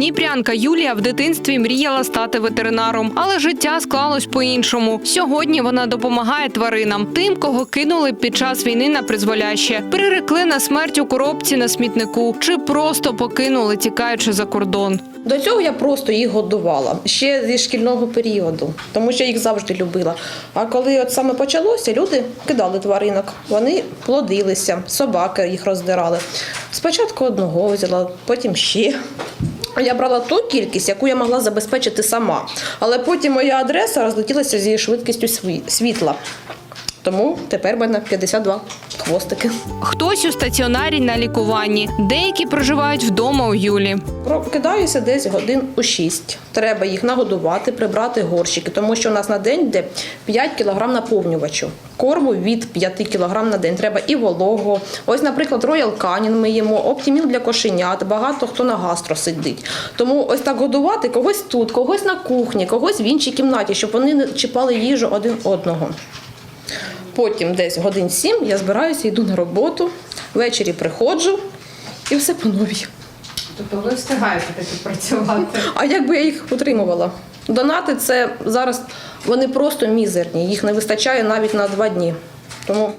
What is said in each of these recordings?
Дніпрянка Юлія в дитинстві мріяла стати ветеринаром, але життя склалось по-іншому. Сьогодні вона допомагає тваринам, тим, кого кинули під час війни на призволяще, прирекли на смерть у коробці на смітнику чи просто покинули, тікаючи за кордон. До цього я просто їх годувала ще зі шкільного періоду, тому що їх завжди любила. А коли от саме почалося, люди кидали тваринок, вони плодилися, собаки їх роздирали. Спочатку одного взяла, потім ще. Я брала ту кількість, яку я могла забезпечити сама. Але потім моя адреса розлетілася зі швидкістю світла. Тому тепер в мене 52 хвостики. Хтось у стаціонарі на лікуванні, деякі проживають вдома у Юлі. Прокидаюся десь годин у 6. Треба їх нагодувати, прибрати горщики, тому що у нас на день йде 5 кг наповнювачу. Корму від 5 кг на день. Треба і вологого. Ось, наприклад, Royal Canin ми їмо, Оптіміл для кошенят. Багато хто на гастро сидить. Тому ось так годувати когось тут, когось на кухні, когось в іншій кімнаті, щоб вони не чіпали їжу один одного. Потім десь годин 7 я збираюся, йду на роботу, ввечері приходжу і все по новій. Тобто ви встигаєте таки працювати. А як би я їх утримувала? Донати це зараз вони просто мізерні, їх не вистачає навіть на два дні. Тому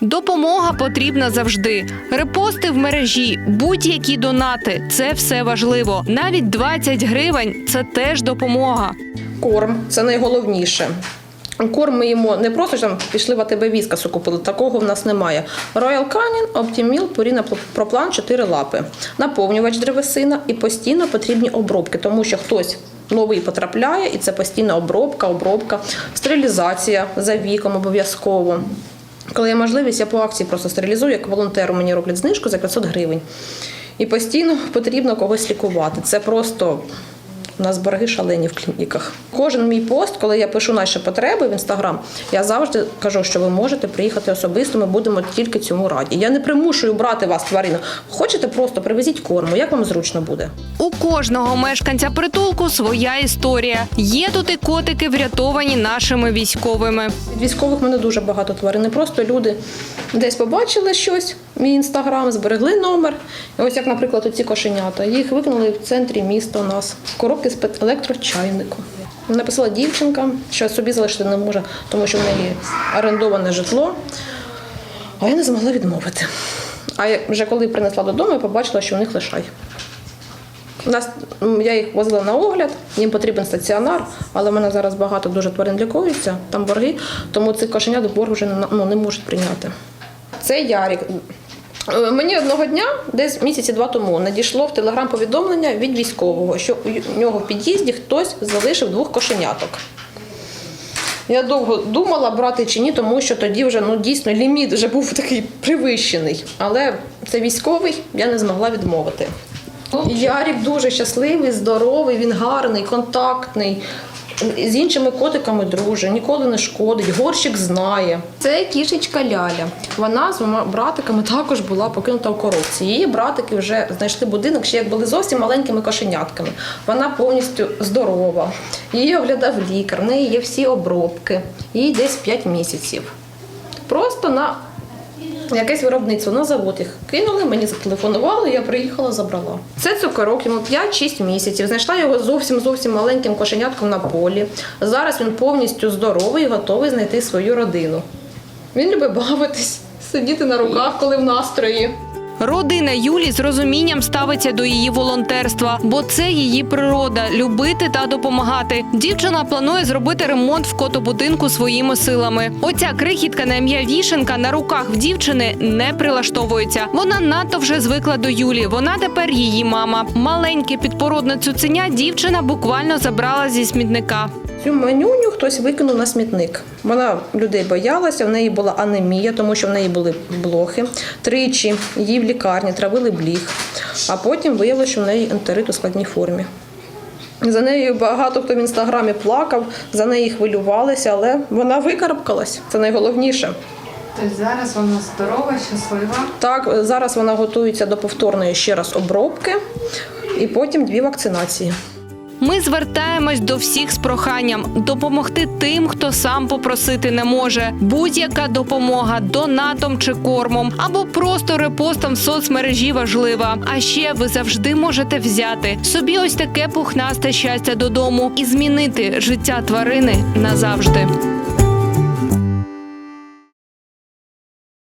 Допомога потрібна завжди. Репости в мережі, будь-які донати це все важливо. Навіть 20 гривень це теж допомога. корм це найголовніше. Корм ми їмо не просто що там пішли в АТБ віскасу купили, такого в нас немає. Royal Canin, Optimil, Purina Proplан, 4 лапи. Наповнювач древесина і постійно потрібні обробки, тому що хтось новий потрапляє, і це постійна обробка, обробка, стерилізація за віком обов'язково. Коли є можливість, я по акції просто стерилізую, як волонтеру мені роблять знижку за 500 гривень. І постійно потрібно когось лікувати. Це просто у нас борги шалені в клініках. Кожен мій пост, коли я пишу наші потреби в інстаграм, я завжди кажу, що ви можете приїхати особисто. Ми будемо тільки цьому раді. Я не примушую брати вас тварину. Хочете просто привезіть корму, як вам зручно буде. У кожного мешканця притулку своя історія. Є тут і котики, врятовані нашими військовими. Від військових мене дуже багато тварин. Не просто люди десь побачили щось, мій інстаграм, зберегли номер. Ось як, наприклад, оці кошенята. Їх викинули в центрі міста у нас в коробки з електрочайником. Написала дівчинка, що собі залишити не може, тому що в неї орендоване житло. А я не змогла відмовити. А я вже коли принесла додому, я побачила, що у них лишай. Нас я їх возила на огляд, їм потрібен стаціонар, але в мене зараз багато дуже тварин лікуються, там борги, тому цих кошенят борг вже ну, не можуть прийняти. Це Ярік. Е, Мені одного дня, десь місяці два тому, надійшло в телеграм повідомлення від військового, що у нього в під'їзді хтось залишив двох кошеняток. Я довго думала брати чи ні, тому що тоді вже ну дійсно ліміт вже був такий привищений. Але це військовий, я не змогла відмовити. Ярік дуже щасливий, здоровий, він гарний, контактний. З іншими котиками друже, ніколи не шкодить, горщик знає. Це кішечка Ляля. Вона з двома братиками також була покинута в коробці. Її братики вже знайшли будинок, ще як були зовсім маленькими кошенятками. Вона повністю здорова. Її оглядав лікар, в неї є всі обробки. Їй десь 5 місяців. Просто на якесь виробництво на завод їх кинули, мені зателефонували, я приїхала, забрала. Це цукорок, йому 5-6 місяців. Знайшла його зовсім зовсім маленьким кошенятком на полі. Зараз він повністю здоровий і готовий знайти свою родину. Він любить бавитись, сидіти на руках, коли в настрої. Родина Юлі з розумінням ставиться до її волонтерства, бо це її природа любити та допомагати. Дівчина планує зробити ремонт в котобудинку своїми силами. Оця крихітка на ім'я Вішенка на руках в дівчини не прилаштовується. Вона надто вже звикла до Юлі. Вона тепер її мама. Маленьке підпородне цуценя дівчина буквально забрала зі смітника. Цю манюню хтось викинув на смітник. Вона людей боялася, в неї була анемія, тому що в неї були блохи. Тричі її в лікарні травили бліг, а потім виявилося, що в неї ентерит у складній формі. За нею багато хто в інстаграмі плакав, за неї хвилювалися, але вона викарабкалась. Це найголовніше. Тобто зараз вона здорова, щаслива. Так, зараз вона готується до повторної ще раз обробки і потім дві вакцинації. Ми звертаємось до всіх з проханням допомогти тим, хто сам попросити не може. Будь-яка допомога донатом чи кормом або просто репостом в соцмережі важлива. А ще ви завжди можете взяти собі ось таке пухнасте щастя додому і змінити життя тварини назавжди.